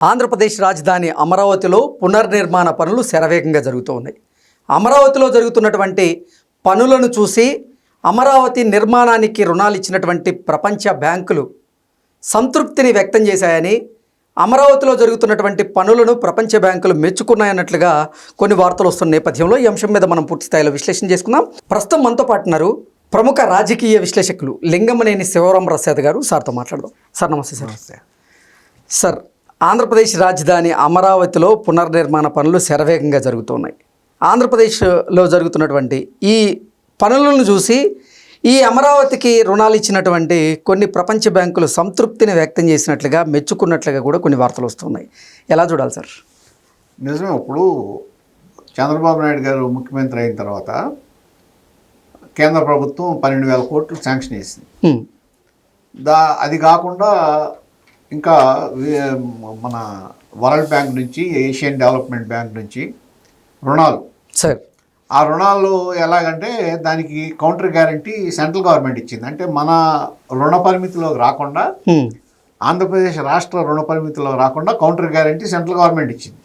ఆంధ్రప్రదేశ్ రాజధాని అమరావతిలో పునర్నిర్మాణ పనులు శరవేగంగా జరుగుతూ ఉన్నాయి అమరావతిలో జరుగుతున్నటువంటి పనులను చూసి అమరావతి నిర్మాణానికి రుణాలు ఇచ్చినటువంటి ప్రపంచ బ్యాంకులు సంతృప్తిని వ్యక్తం చేశాయని అమరావతిలో జరుగుతున్నటువంటి పనులను ప్రపంచ బ్యాంకులు మెచ్చుకున్నాయన్నట్లుగా కొన్ని వార్తలు వస్తున్న నేపథ్యంలో ఈ అంశం మీద మనం పూర్తి స్థాయిలో విశ్లేషణ చేసుకుందాం. ప్రస్తుతం మనతో పాటు ఉన్నారు ప్రముఖ రాజకీయ విశ్లేషకులు లింగమనేని శివరాం ప్రసాద్ గారు. సార్తో మాట్లాడదాం. సార్ నమస్తే సార్. సార్ ఆంధ్రప్రదేశ్ రాజధాని అమరావతిలో పునర్నిర్మాణ పనులు శరవేగంగా జరుగుతున్నాయి. ఆంధ్రప్రదేశ్లో జరుగుతున్నటువంటి ఈ పనులను చూసి ఈ అమరావతికి రుణాలు ఇచ్చినటువంటి కొన్ని ప్రపంచ బ్యాంకులు సంతృప్తిని వ్యక్తం చేసినట్లుగా మెచ్చుకున్నట్లుగా కూడా కొన్ని వార్తలు వస్తున్నాయి. ఎలా చూడాలి సార్? నిజమే ఇప్పుడు చంద్రబాబు నాయుడు గారు ముఖ్యమంత్రి అయిన తర్వాత కేంద్ర ప్రభుత్వం పన్నెండు వేల కోట్లు శాంక్షన్ చేసింది. దా అది కాకుండా ఇంకా మన వరల్డ్ బ్యాంక్ నుంచి ఏషియన్ డెవలప్మెంట్ బ్యాంక్ నుంచి రుణాలు సార్ ఆ రుణాలు ఎలాగంటే దానికి కౌంటర్ గ్యారంటీ సెంట్రల్ గవర్నమెంట్ ఇచ్చింది అంటే మన రుణ పరిమితిలోకి రాకుండా. ఆంధ్రప్రదేశ్ రాష్ట్ర రుణ పరిమితిలో రాకుండా కౌంటర్ గ్యారంటీ సెంట్రల్ గవర్నమెంట్ ఇచ్చింది.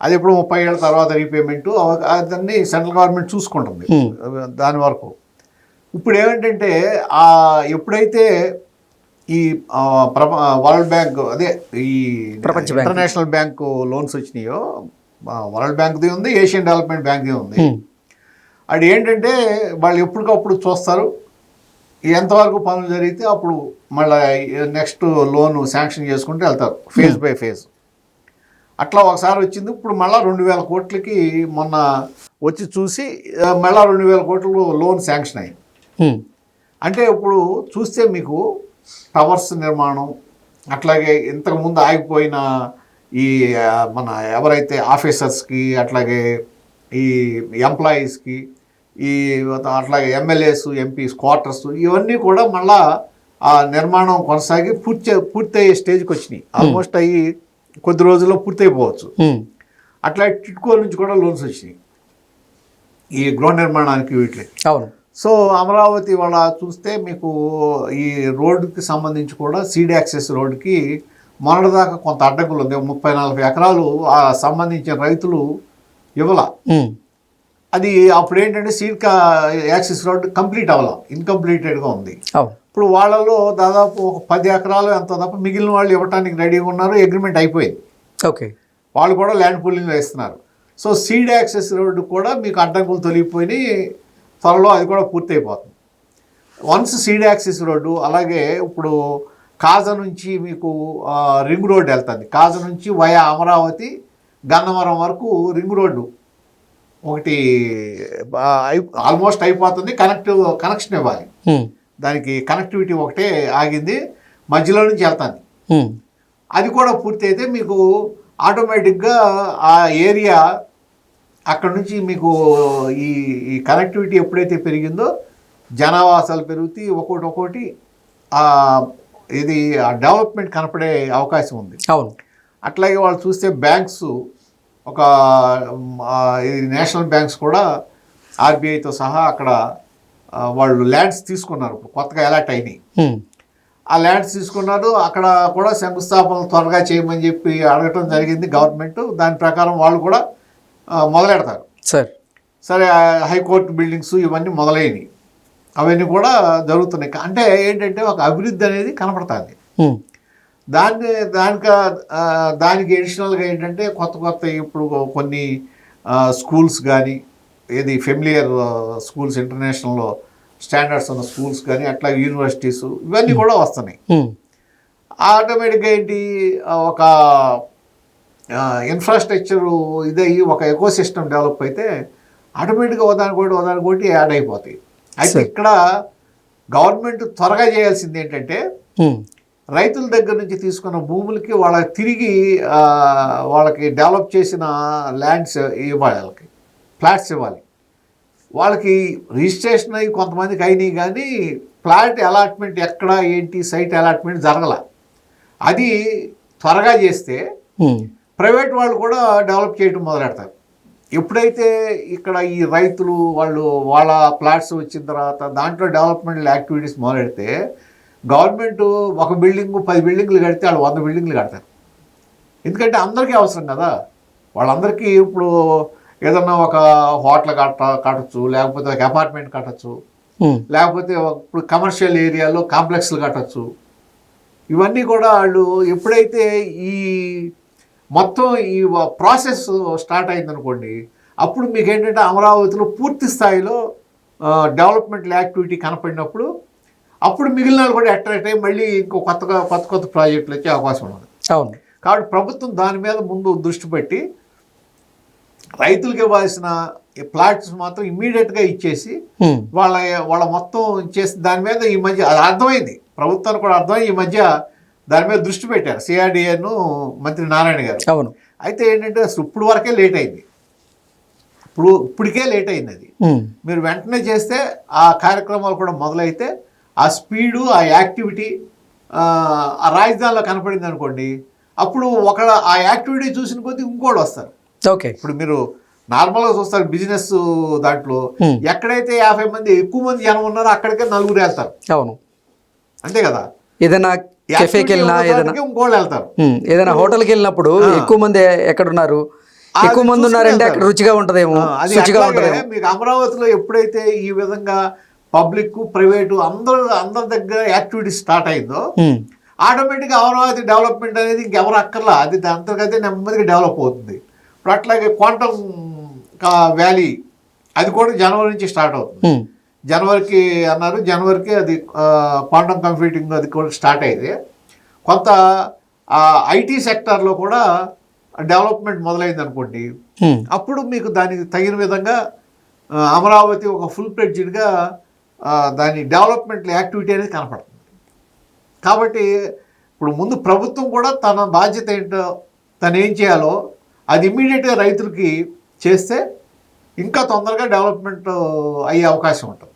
అది ఇప్పుడు ముప్పై ఏళ్ళ తర్వాత రీపేమెంట్ దాన్ని సెంట్రల్ గవర్నమెంట్ చూసుకుంటుంది. దాని వరకు ఇప్పుడు ఏమిటంటే ఆ ఎప్పుడైతే ఈ వరల్డ్ బ్యాంక్ అదే ఈ ప్రపంచ. ఇంటర్నేషనల్ బ్యాంక్ లోన్స్ వచ్చినాయో వరల్డ్ బ్యాంక్ది ఉంది ఏషియన్ డెవలప్మెంట్ బ్యాంక్ది ఉంది. అది ఏంటంటే వాళ్ళు ఎప్పటికప్పుడు చూస్తారు ఎంతవరకు పనులు జరిగితే అప్పుడు మళ్ళీ నెక్స్ట్ లోన్ శాంక్షన్ చేసుకుంటూ వెళ్తారు ఫేజ్ బై ఫేజ్ అట్లా ఒకసారి వచ్చింది ఇప్పుడు మళ్ళీ రెండు వేల కోట్లకి మొన్న వచ్చి చూసి మళ్ళా రెండు వేల కోట్లు లోన్ శాంక్షన్ అయింది హ్మ్. అంటే ఇప్పుడు చూస్తే మీకు టవర్స్ నిర్మాణం అట్లాగే ఇంతకుముందు ఆగిపోయిన ఈ మన ఎవరైతే ఆఫీసర్స్కి అట్లాగే ఈ ఎంప్లాయీస్కి ఈ అట్లాగే ఎమ్మెల్యేస్ ఎంపీస్ క్వార్టర్స్ ఇవన్నీ కూడా మళ్ళా ఆ నిర్మాణం కొనసాగి పూర్తి పూర్తి అయ్యే స్టేజ్కి వచ్చినాయి. ఆల్మోస్ట్ అయ్యి కొద్ది రోజుల్లో పూర్తి అయిపోవచ్చు హ్మ్. అట్లా టిట్కో నుంచి కూడా లోన్స్ వచ్చినాయి. ఈ గృహ నిర్మాణానికి వీటికి. అవును. సో అమరావతి వాళ్ళ చూస్తే మీకు ఈ రోడ్డుకి సంబంధించి కూడా సీడ్ యాక్సెస్ రోడ్డుకి మొన్నటిదాకా కొంత అడ్డంకులు ఉంది. ముప్పై నలభై ఎకరాలు ఆ సంబంధించిన రైతులు ఇవ్వాల. అది అప్పుడు ఏంటంటే సీడ్ కా యాక్సెస్ రోడ్ కంప్లీట్ అవ్వాల. ఇన్కంప్లీటెడ్గా ఉంది. ఇప్పుడు వాళ్ళలో దాదాపు ఒక పది ఎకరాలు ఎంత తప్ప మిగిలిన వాళ్ళు ఇవ్వడానికి రెడీగా ఉన్నారు. అగ్రిమెంట్ అయిపోయింది. ఓకే. వాళ్ళు కూడా ల్యాండ్ పూలింగ్ వేస్తున్నారు. సో సీడ్ యాక్సెస్ రోడ్డు కూడా మీకు అడ్డంకులు తొలగిపోయి త్వరలో అది కూడా పూర్తి అయిపోతుంది వన్స్ సీడ్ యాక్సెస్ రోడ్డు అలాగే ఇప్పుడు కాజ నుంచి మీకు రింగ్ రోడ్డు వెళ్తుంది. కాజ నుంచి వయా అమరావతి గన్నవరం వరకు రింగ్ రోడ్డు. ఒకటి ఆల్మోస్ట్ అయిపోతుంది. కనెక్ట్ కనెక్షన్ ఇవ్వాలి. దానికి కనెక్టివిటీ ఒకటే ఆగింది. మధ్యలో నుంచి వెళ్తుంది. అది కూడా పూర్తి అయితే మీకు ఆటోమేటిక్గా ఆ ఏరియా అక్కడ నుంచి మీకు ఈ ఈ కనెక్టివిటీ ఎప్పుడైతే పెరిగిందో జనావాసాలు పెరుగుతాయి ఒక్కొక్కటి ఒక్కొక్కటి ఇది ఆ డెవలప్మెంట్ కనపడే అవకాశం ఉంది. అవును. అట్లాగే వాళ్ళు చూస్తే బ్యాంక్స్ ఒక ఇది నేషనల్ బ్యాంక్స్ కూడా ఆర్బీఐతో సహా అక్కడ వాళ్ళు ల్యాండ్స్ తీసుకున్నారు. ఇప్పుడు కొత్తగా ఎలాట్ అయినాయి. ఆ ల్యాండ్స్ తీసుకున్నారు. అక్కడ కూడా శంకుస్థాపనలు త్వరగా చేయమని చెప్పి అడగటం జరిగింది గవర్నమెంట్. దాని ప్రకారం వాళ్ళు కూడా మొదలెడతారు. సార్. సరే హైకోర్టు బిల్డింగ్స్ ఇవన్నీ మొదలైనవి అవన్నీ కూడా జరుగుతున్నాయి. అంటే ఏంటంటే ఒక అభివృద్ధి అనేది కనపడుతుంది. దాన్ని దానికి దానికి అడిషనల్గా ఏంటంటే కొత్త కొత్త ఇప్పుడు కొన్ని స్కూల్స్ కానీ ఏది ఫెమిలియర్ స్కూల్స్ ఇంటర్నేషనల్లో స్టాండర్డ్స్ ఉన్న స్కూల్స్ కానీ అట్లా యూనివర్సిటీస్ ఇవన్నీ కూడా వస్తున్నాయి. ఆటోమేటిక్గా ఏంటి ఒక ఇన్ఫ్రాస్ట్రక్చర్ ఇదయ్యి ఒక ఎకో సిస్టమ్ డెవలప్ అయితే ఆటోమేటిక్గా ఒకదానికోటి ఒకదానికోటి యాడ్ అయిపోతాయి అయితే. ఇక్కడ గవర్నమెంట్ త్వరగా చేయాల్సింది ఏంటంటే హ్మ్. రైతుల దగ్గర నుంచి తీసుకున్న భూములకి వాళ్ళకి తిరిగి వాళ్ళకి డెవలప్ చేసిన ల్యాండ్స్ ఇవ్వాలి వాళ్ళకి ఫ్లాట్స్ ఇవ్వాలి వాళ్ళకి రిజిస్ట్రేషన్ అయ్యి కొంతమందికి అయినాయి కానీ ఫ్లాట్ అలాట్మెంట్ ఎక్కడ ఏంటి సైట్ అలాట్మెంట్ జరగల అది త్వరగా చేస్తే హ్మ్. ప్రైవేట్ వాళ్ళు కూడా డెవలప్ చేయడం మొదలెడతారు. ఎప్పుడైతే ఇక్కడ ఈ రైతులు వాళ్ళు వాళ్ళ ప్లాట్స్ వచ్చిన తర్వాత దాంట్లో డెవలప్మెంట్ యాక్టివిటీస్ మొదలెడితే గవర్నమెంట్ ఒక బిల్డింగ్ పది బిల్డింగ్లు కడితే వాళ్ళు వంద బిల్డింగ్లు కడతారు. ఎందుకంటే అందరికీ అవసరం కదా. వాళ్ళందరికీ ఇప్పుడు ఏదన్నా ఒక హోటల్ కట్ట కట్టచ్చు లేకపోతే ఒక అపార్ట్మెంట్ కట్టచ్చు లేకపోతే ఇప్పుడు కమర్షియల్ ఏరియాలో కాంప్లెక్స్లు కట్టచ్చు. ఇవన్నీ కూడా వాళ్ళు ఎప్పుడైతే ఈ మొత్తం ఈ ప్రాసెస్ స్టార్ట్ అయిందనుకోండి అప్పుడు మీకు ఏంటంటే అమరావతిలో పూర్తి స్థాయిలో డెవలప్మెంట్ యాక్టివిటీ కనపడినప్పుడు అప్పుడు మిగిలిన కూడా అట్రాక్ట్ అయ్యి మళ్ళీ ఇంకో కొత్తగా కొత్త కొత్త ప్రాజెక్టులు వచ్చే అవకాశం ఉన్నది. అవును. కాబట్టి ప్రభుత్వం దాని మీద ముందు దృష్టి పెట్టి రైతులకు ఇవ్వాల్సిన ప్లాట్స్ మాత్రం ఇమ్మీడియట్గా ఇచ్చేసి వాళ్ళ వాళ్ళ మొత్తం చేసి దాని మీద ఈ మధ్య అది అర్థమైంది. ప్రభుత్వానికి కూడా అర్థమైంది ఈ మధ్య దాని మీద దృష్టి పెట్టారు. సిఆర్డిఏను మంత్రి నారాయణ గారు. అవును. అయితే ఏంటంటే అసలు ఇప్పుడు వరకే లేట్ అయింది. ఇప్పుడు ఇప్పటికే లేట్ అయింది అది. మీరు వెంటనే చేస్తే ఆ కార్యక్రమాలు కూడా మొదలైతే ఆ స్పీడు ఆ యాక్టివిటీ ఆ రాజధానిలో కనపడింది అనుకోండి అప్పుడు ఒక ఆ యాక్టివిటీ చూసిన కొద్దీ ఇంకోళ్ళు వస్తారు. ఓకే. ఇప్పుడు మీరు నార్మల్గా చూస్తారు బిజినెస్ దాంట్లో. ఎక్కడైతే యాభై మంది ఎక్కువ మంది జనం ఉన్నారో అక్కడికే నలుగురు వెళ్తారు. అవును. అంతే కదా? ఏదైనా కెఫేకి వెళ్ళినా ఏదైనా ఇంకోళ్ళు వెళ్తారు. ఏదైనా హోటల్కి వెళ్ళినప్పుడు. ఎక్కువ మంది ఎక్కడున్నారు? ఎక్కువ మంది ఉన్నారంటే అక్కడ రుచిగా ఉంటదేమో? అట్లాగే ఉంటదేమో? మీకు అమరావతిలో ఎప్పుడైతే ఈ విధంగా పబ్లిక్ ప్రైవేటు అందరూ అందరి దగ్గర యాక్టివిటీ స్టార్ట్ అయిందో ఉమ్, ఆటోమేటిక్గా అమరావతి డెవలప్మెంట్ అనేది ఇంకెవరు అక్కర్లా. అది దాని అంతర్గతే నెమ్మదిగా డెవలప్ అవుతుంది. ఇప్పుడు అట్లాగే క్వాంటమ్ వ్యాలీ అది కూడా జనవరి నుంచి స్టార్ట్ అవుతుంది. జనవరికి అన్నారు జనవరికి అది క్వాంటమ్ కంప్యూటింగ్ అది కూడా స్టార్ట్ అయింది. కొంత ఐటీ సెక్టార్లో కూడా డెవలప్మెంట్ మొదలైంది అనుకోండి అప్పుడు మీకు దానికి తగిన విధంగా అమరావతి ఒక ఫుల్ ప్లెడ్జ్డ్గా దాని డెవలప్మెంట్ యాక్టివిటీ అనేది కనపడుతుంది. కాబట్టి ఇప్పుడు ముందు ప్రభుత్వం కూడా తన బాధ్యత ఏంటో తను ఏం చేయాలో అది ఇమ్మీడియట్గా రైతులకి చేస్తే ఇంకా తొందరగా డెవలప్మెంట్ అయ్యే అవకాశం ఉంటుంది.